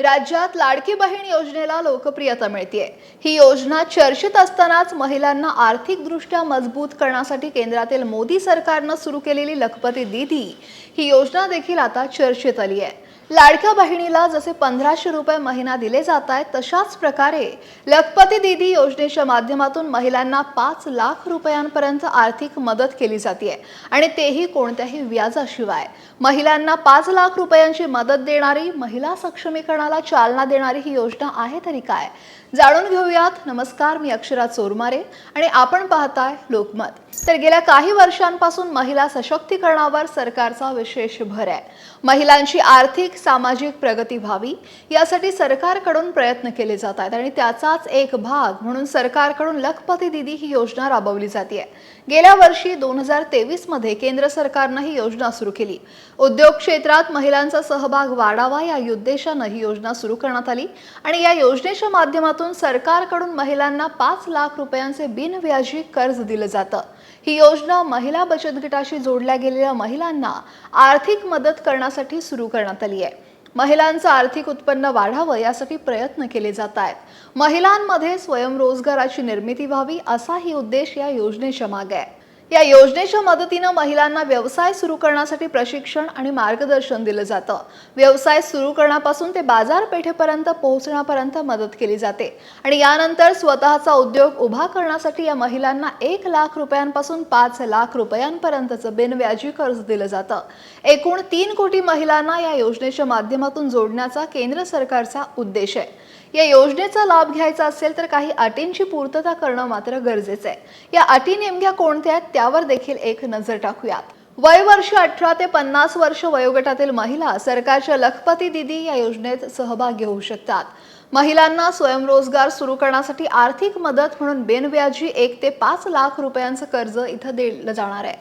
राज्यात लाडकी बहीण योजनेला लोकप्रियता मिळते ही योजना चर्चेत असतानाच महिलांना आर्थिकदृष्ट्या मजबूत करण्यासाठी केंद्रातील मोदी सरकारनं सुरू केलेली लखपती दीदी. ही योजना देखील आता चर्चेत आली आहे लाडक्या बहिणीला जसे पंधराशे रुपये महिना दिले जात आहेत तशाच प्रकारे लखपती दीदी योजनेच्या माध्यमातून महिलांना पाच लाख रुपयांपर्यंत आर्थिक मदत केली जाते आणि तेही कोणत्याही व्याजाशिवाय. महिलांना पाच लाख रुपयांची मदत देणारी महिला सक्षमीकरणाला चालना देणारी ही योजना आहे तरी काय? जाणून घेऊयात. नमस्कार मी अक्षरा चोरमारे आणि आपण पाहताय लोकमत. तर गेल्या काही वर्षांपासून महिला सशक्तीकरणावर सरकारचा विशेष भर आहे. महिलांची आर्थिक सामाजिक प्रगती व्हावी यासाठी सरकारकडून प्रयत्न केले जात आहेत आणि त्याचाच एक भाग म्हणून सरकारकडून लखपती दिदी ही योजना राबवली जाते गेल्या वर्षी दोन हजार तेवीसमध्ये केंद्र सरकारनं ही योजना सुरू केली. उद्योग क्षेत्रात महिलांचा सहभाग वाढावा या उद्देशानं ही योजना सुरू करण्यात आली आणि या योजनेच्या माध्यमातून सरकारकडून महिलांना पाच लाख रुपयांचे बिनव्याजी कर्ज दिलं जातं. ही योजना महिला बचत गटाशी जोडल्या गेलेल्या महिलांना आर्थिक मदत करण्यासाठी सुरू करण्यात आली आहे. महिलांचं आर्थिक उत्पन्न वाढावं यासाठी प्रयत्न केले जात आहेत. महिलांमध्ये स्वयंरोजगाराची निर्मिती व्हावी असाही उद्देश या योजनेच्या मागे आहे. या योजनेच्या मदतीनं महिलांना व्यवसाय सुरू करण्यासाठी प्रशिक्षण आणि मार्गदर्शन दिलं जातं. व्यवसाय सुरू करण्यापासून ते बाजारपेठेपर्यंत पोहोचण्यापर्यंत मदत केली जाते. आणि यानंतर स्वतःचा उद्योग उभा करण्यासाठी या महिलांना एक लाख रुपयांपासून पाच लाख रुपयांपर्यंतचं बिनव्याजी कर्ज दिलं जातं. एकूण तीन कोटी महिलांना या योजनेच्या माध्यमातून जोडण्याचा केंद्र सरकारचा उद्देश आहे. या योजनेचा लाभ घ्यायचा असेल तर काही अटींची पूर्तता करणं मात्र गरजेचं आहे. या अटी नेमक्या कोणत्या आहेत? त्यावर देखील एक नजर टाकूयात. वय वर्ष अठरा ते पन्नास वर्ष वयोगटातील महिला सरकारच्या लखपती दिदी या योजनेत सहभागी होऊ शकतात. महिलांना स्वयंरोजगार सुरू करण्यासाठी आर्थिक मदत म्हणून बेनव्याजी एक ते पाच लाख रुपयांचं कर्ज इथं दिलं जाणार आहे.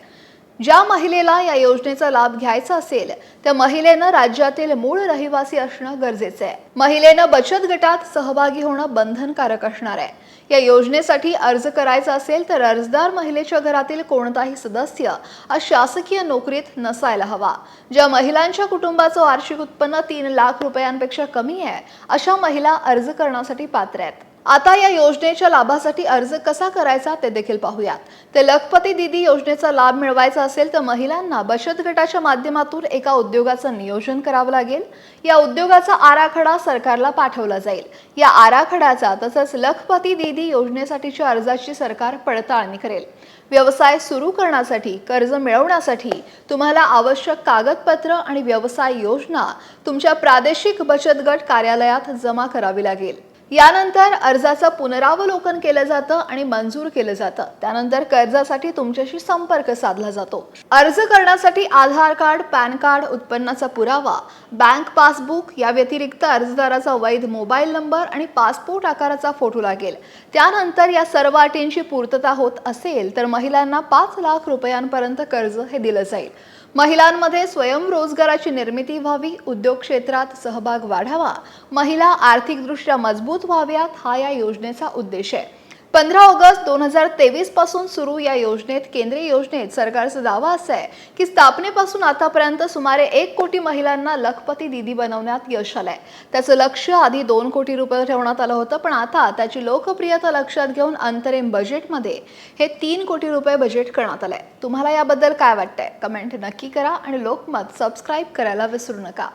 ज्या महिलेला या योजनेचा लाभ घ्यायचा असेल त्या महिलेनं राज्यातील मूळ रहिवासी असणं गरजेचं आहे. महिलेनं बचत गटात सहभागी होणं बंधनकारक असणार आहे. या योजनेसाठी अर्ज करायचा असेल तर अर्जदार महिलेच्या घरातील कोणताही सदस्य आज शासकीय नोकरीत नसायला हवा. ज्या महिलांच्या कुटुंबाचं वार्षिक उत्पन्न तीन लाख रुपयांपेक्षा कमी आहे अशा महिला अर्ज करण्यासाठी पात्र आहेत. आता या योजनेच्या लाभासाठी अर्ज कसा करायचा ते देखील पाहूयात. ते लखपती दिदी योजनेचा लाभ मिळवायचा असेल तर महिलांना बचत गटाच्या माध्यमातून एका उद्योगाचं नियोजन करावं लागेल. या उद्योगाचा आराखडा सरकारला पाठवला जाईल. या आराखड्याचा तसंच लखपती दिदी योजनेसाठीच्या अर्जाची सरकार पडताळणी करेल. व्यवसाय सुरू करण्यासाठी कर्ज मिळवण्यासाठी तुम्हाला आवश्यक कागदपत्र आणि व्यवसाय योजना तुमच्या प्रादेशिक बचत गट कार्यालयात जमा करावी लागेल. यानंतर अर्जाचं पुनरावलोकन केलं जातं आणि मंजूर केलं जातं. त्यानंतर कर्जासाठी तुमच्याशी संपर्क साधला जातो. अर्ज करण्यासाठी आधार कार्ड पॅन कार्ड उत्पन्नाचा पुरावा बँक पासबुक या व्यतिरिक्त अर्जदाराचा वैध मोबाईल नंबर आणि पासपोर्ट आकाराचा फोटो लागेल. त्यानंतर या सर्व अटींची पूर्तता होत असेल तर महिलांना पाच लाख रुपयांपर्यंत कर्ज हे दिलं जाईल. महिलांमध्ये स्वयंरोजगाराची निर्मिती व्हावी उद्योग क्षेत्रात सहभाग वाढावा महिला आर्थिकदृष्ट्या मजबूत मजबूत व्हाव्यात हा या योजनेचा उद्देश आहे. पंधरा ऑगस्ट दोन हजार तेवीसपासून सुरू या योजनेत केंद्रीय योजनेत सरकारचा दावा असा आहे की स्थापनेपासून आतापर्यंत सुमारे एक कोटी महिलांना लखपती दिदी बनवण्यात यश आलंय. त्याचं लक्ष आधी दोन कोटी रुपये ठेवण्यात आलं होतं पण आता त्याची लोकप्रियता लक्षात घेऊन अंतरिम बजेटमध्ये हे तीन कोटी रुपये बजेट करण्यात आलंय. तुम्हाला याबद्दल काय वाटतंय? कमेंट नक्की करा आणि लोकमत सबस्क्राईब करायला विसरू नका.